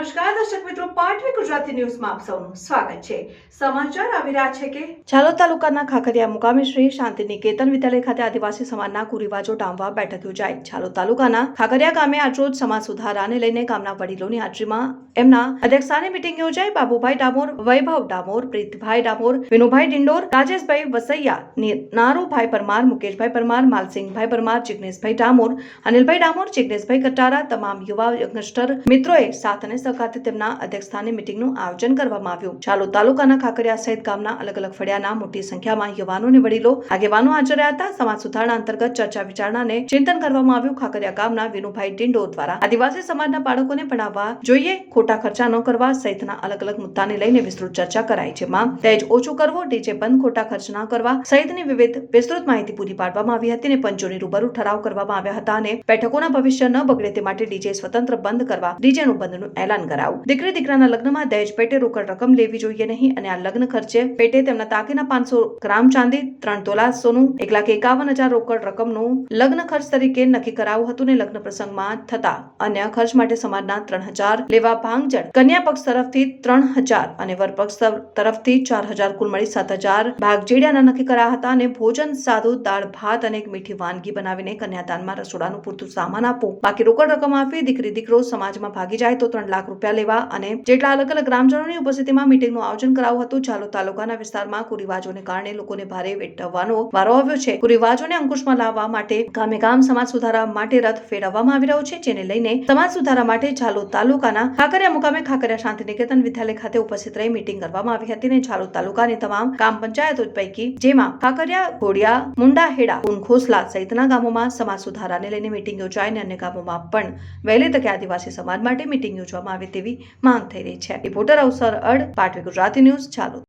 નમસ્કાર, દર્શક મિત્રો, પાટવી ગુજરાતી ન્યૂઝમાં આપ સૌનું સ્વાગત છે. સમાચાર આવી રહ્યા છે કે ઝાલોદ તાલુકાના ખાખરિયા મુકામે શ્રી શાંતિ નિકેતન વિદ્યાલય ખાતે આદિવાસી સમાજના કુરિવાજો ડામવા બેઠક યોજાઈ. ઝાલોદ તાલુકાના ખાખરિયા ગામે આજરોજ સમાજ સુધારાને લઈને ગામના વડીલોની હાજરીમાં એમના અધ્યક્ષસ્થાને મિટિંગ યોજાઈ. બાબુભાઈ ડામોર, વૈભવ ડામોર, પ્રીતભાઈ ડામોર, વિનુભાઈ ડિંડોર, રાજેશભાઈ વસૈયા નારુભાઈ પરમાર, મુકેશભાઈ પરમાર, માલસિંહભાઈ પરમાર, જિગ્નેશભાઈ ડામોર, અનિલભાઈ ડામોર, જિગ્નેશભાઈ કટારા, તમામ યુવા યંગસ્ટર મિત્રોએ સાથ અને સહકારથી તેમના અધ્યક્ષસ્થાને મિટિંગનું આયોજન કરવામાં આવ્યું. ચાલોદ તાલુકાના ખાકરિયા સહિત ગામના અલગ અલગ ફળિયાના મોટી સંખ્યામાં યુવાનો વડીલો, આગેવાનો હાજર હતા. સમાજ સુધારણા અંતર્ગત ચર્ચા વિચારણાને ચિંતન કરવામાં આવ્યું. ખાકરિયા ગામના વિનુભાઈ ડિંડોર દ્વારા આદિવાસી સમાજના બાળકોને ભણાવવા જોઈએ, ખોટા ખર્ચા ન કરવા સહિતના અલગ અલગ મુદ્દાને લઈને વિસ્તૃત ચર્ચા કરાઈ, જેમાં દહેજ ઓછું કરવો, ડીજે બંધ, ખોટા ખર્ચ ન કરવા સહિતની વિવિધ વિસ્તૃત માહિતી પૂરી પાડવામાં આવી હતી અને પંચોની રૂબરૂ ઠરાવ કરવામાં આવ્યા હતા અને બેઠકોના ભવિષ્ય ન બગડે તે માટે ડીજે સ્વતંત્ર બંધ કરવા ડીજેનું બંધનું એલાન કરાવું. દીકરી દીકરાના લગ્નમાં દહેજ પેટે રોકડ રકમ લેવી જોઈએ નહીં અને આ લગ્ન ખર્ચે પેટે તેમના તાકીના પાંચસો ગ્રામ ચાંદી, ત્રણ તોલા સોનું, એક લાખ એકાવન હજાર રોકડ રકમનું લગ્ન ખર્ચ તરીકે નક્કી કરાવું હતું ને લગ્ન પ્રસંગમાં થતા અન્ય ખર્ચ માટે સમાજના ત્રણ હજાર લેવા ભાંગજળ. કન્યા પક્ષ તરફથી ત્રણ હજાર અને વર પક્ષ તરફથી ચાર હજાર, કુલ મળી સાત હજાર ભાગ જેડિયાના નક્કી કરાયા હતા અને ભોજન, સાદું, દાળ, ભાત અને એક મીઠી વાનગી બનાવીને કન્યાદાનમાં રસોડાનું પૂરતું સામાન આપવું. બાકી રોકડ રકમ આપી દીકરી દીકરો સમાજમાં ભાગી જાય તો ત્રણ લાખ રૂપિયા લેવા અને જેટલા અલગ અલગ ગ્રામજનોની ઉપસ્થિતિમાં મીટિંગનું આયોજન કરાયું હતું ચાલો તાલુકાના વિસ્તારમાં કુરિવાજોને કારણે લોકોને ભારે વેઠવાનો વારો આવ્યો છે. કુરિવાજોને અંકુશમાં લાવવા માટે ગામે ગામ સમાજ સુધારા માટે રથ ફેરવવામાં આવી રહ્યો છે, જેને લઈને સમાજ સુધારા માટે ચાલો તાલુકાના ખાકરિયા મુકામે ખાકરિયા શાંતિ નિકેતન વિદ્યાલય ખાતે ઉપસ્થિત રહી મીટિંગ કરવામાં આવી હતી અને ચાલો તાલુકાની તમામ ગામ પંચાયતો પૈકી જેમાં ખાકરિયા, ઘોડિયા મુંડા હેડા ઉનખોસલા સહિતના ગામોમાં સમાજ સુધારાને લઈને મીટિંગ યોજાઈ અને અન્ય ગામોમાં પણ વહેલી તકે આદિવાસી સમાજ માટે મીટિંગ યોજવામાં આવે તેવી માંગ થઈ રહી છે. રિપોર્ટર અવસર અડ પાટવી ગુજરાતી ન્યૂઝ ચાલો